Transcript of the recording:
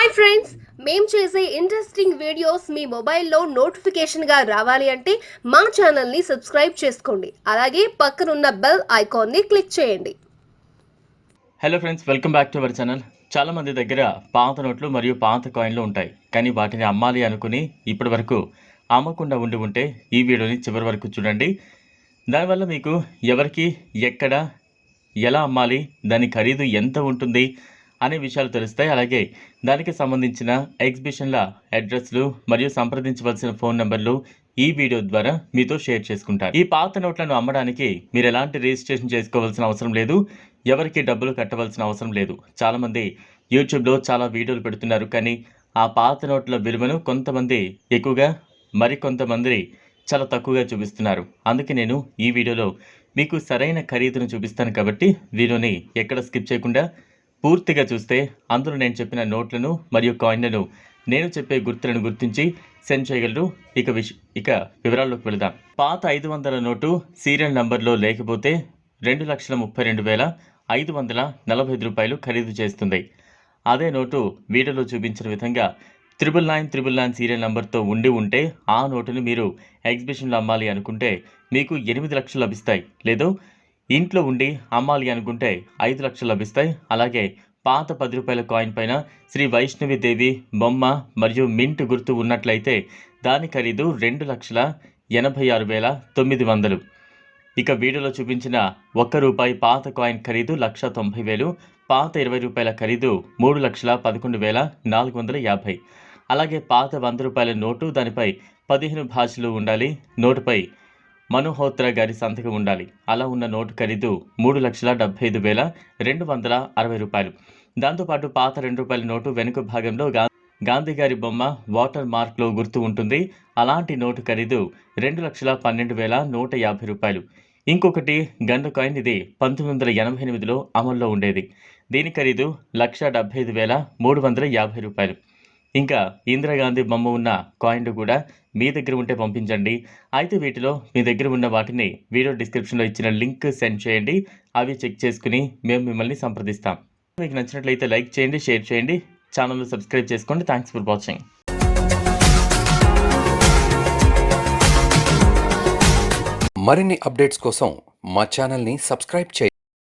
Hi friends మేము చేసే interesting videos మీ మొబైల్లో నోటిఫికేషన్గా రావాలి అంటే మా ఛానల్ని సబ్స్క్రైబ్ చేసుకోండి. అలాగే పక్కనున్న బెల్ ఐకాన్ని క్లిక్ చేయండి. Hello friends welcome back to our channel చాలా మంది దగ్గర పాత నోట్లు మరియు పాత కాయిన్లు ఉంటాయి. కానీ వాటిని అమ్మాలి అనుకుని ఇప్పటి వరకు అమ్మకుండా ఉండి ఉంటే ఈ వీడియోని చివరి వరకు చూడండి. దానివల్ల మీకు ఎవరికి ఎక్కడ ఎలా అమ్మాలి దాని ఖరీదు ఎంత ఉంటుంది అనే విషయాలు తెలుస్తాయి. అలాగే దానికి సంబంధించిన ఎగ్జిబిషన్ల అడ్రస్లు మరియు సంప్రదించవలసిన ఫోన్ నెంబర్లు ఈ వీడియో ద్వారా మీతో షేర్ చేసుకుంటారు. ఈ పాత నోట్లను అమ్మడానికి మీరు ఎలాంటి రిజిస్ట్రేషన్ చేసుకోవాల్సిన అవసరం లేదు. ఎవరికి డబ్బులు కట్టవలసిన అవసరం లేదు. చాలామంది యూట్యూబ్లో చాలా వీడియోలు పెడుతున్నారు. కానీ ఆ పాత నోట్ల విలువను కొంతమంది ఎక్కువగా మరికొంతమంది చాలా తక్కువగా చూపిస్తున్నారు. అందుకే నేను ఈ వీడియోలో మీకు సరైన ఖరీదును చూపిస్తాను కాబట్టి వీడియోని ఎక్కడ స్కిప్ చేయకుండా పూర్తిగా చూస్తే అందులో నేను చెప్పిన నోట్లను మరియు కాయిన్లను నేను చెప్పే గుర్తులను గుర్తించి సెండ్ చేయగలరు. ఇక విష ఇక వివరాల్లోకి వెళదాం. పాత ఐదు వందల నోటు సీరియల్ నంబర్లో లేకపోతే రెండు లక్షల ముప్పై రెండు వేల ఐదు వందల నలభై ఐదు రూపాయలు ఖరీదు చేస్తుంది. అదే నోటు వీడియోలో చూపించిన విధంగా triple nine triple nine serial నంబర్తో ఉండి ఉంటే ఆ నోటును మీరు ఎగ్జిబిషన్లో అమ్మాలి అనుకుంటే మీకు ఎనిమిది లక్షలు లభిస్తాయి. లేదో ఇంట్లో ఉండి అమ్మాలి అనుకుంటే ఐదు లక్షలు లభిస్తాయి. అలాగే పాత పది రూపాయల కాయిన్ పైన శ్రీ వైష్ణవి దేవి బొమ్మ మరియు మింట్ గుర్తు ఉన్నట్లయితే దాని ఖరీదు రెండు లక్షల ఎనభై ఆరు వేల తొమ్మిది వందలు. ఇక వీడియోలో చూపించిన ఒక్క రూపాయి పాత కాయిన్ ఖరీదు లక్ష తొంభై వేలు పాత ఇరవై రూపాయల ఖరీదు మూడు లక్షల పదకొండు వేల నాలుగు వందల యాభై. అలాగే పాత వంద రూపాయల నోటు దానిపై పదిహేను భాషలు ఉండాలి. నోటుపై మనోహోత్రా గారి సంతకం ఉండాలి. అలా ఉన్న నోటు ఖరీదు మూడు లక్షల డెబ్బై ఐదు వేల రెండు వందల అరవై రూపాయలు. దాంతోపాటు పాత రెండు రూపాయల నోటు వెనుక భాగంలో గాంధీ గారి బొమ్మ వాటర్ మార్క్లో గుర్తు ఉంటుంది. అలాంటి నోటు ఖరీదు రెండు లక్షల పన్నెండు వేల నూట యాభై రూపాయలు. ఇంకొకటి గండు కాయిన్ ఇది పంతొమ్మిది వందల ఎనభై ఎనిమిదిలో అమల్లో ఉండేది. దీని ఖరీదు లక్ష డెబ్బై ఐదు వేల మూడు వందల యాభై రూపాయలు. ఇంకా ఇందిరాగాంధీ బొమ్మ ఉన్న కాయిన్లు కూడా మీ దగ్గర ఉంటే పంపించండి. అయితే వీటిలో మీ దగ్గర ఉన్న వాటిని వీడియో డిస్క్రిప్షన్లో ఇచ్చిన లింక్ సెండ్ చేయండి. అవి చెక్ చేసుకుని మేము మిమ్మల్ని సంప్రదిస్తాం. మీకు నచ్చినట్లయితే లైక్ చేయండి షేర్ చేయండి. ఛానల్ సబ్స్క్రైబ్ చేసుకోండి. Thanks for watching. మరిన్ని అప్డేట్స్ కోసం మా ఛానల్ని సబ్స్క్రైబ్ చేయండి.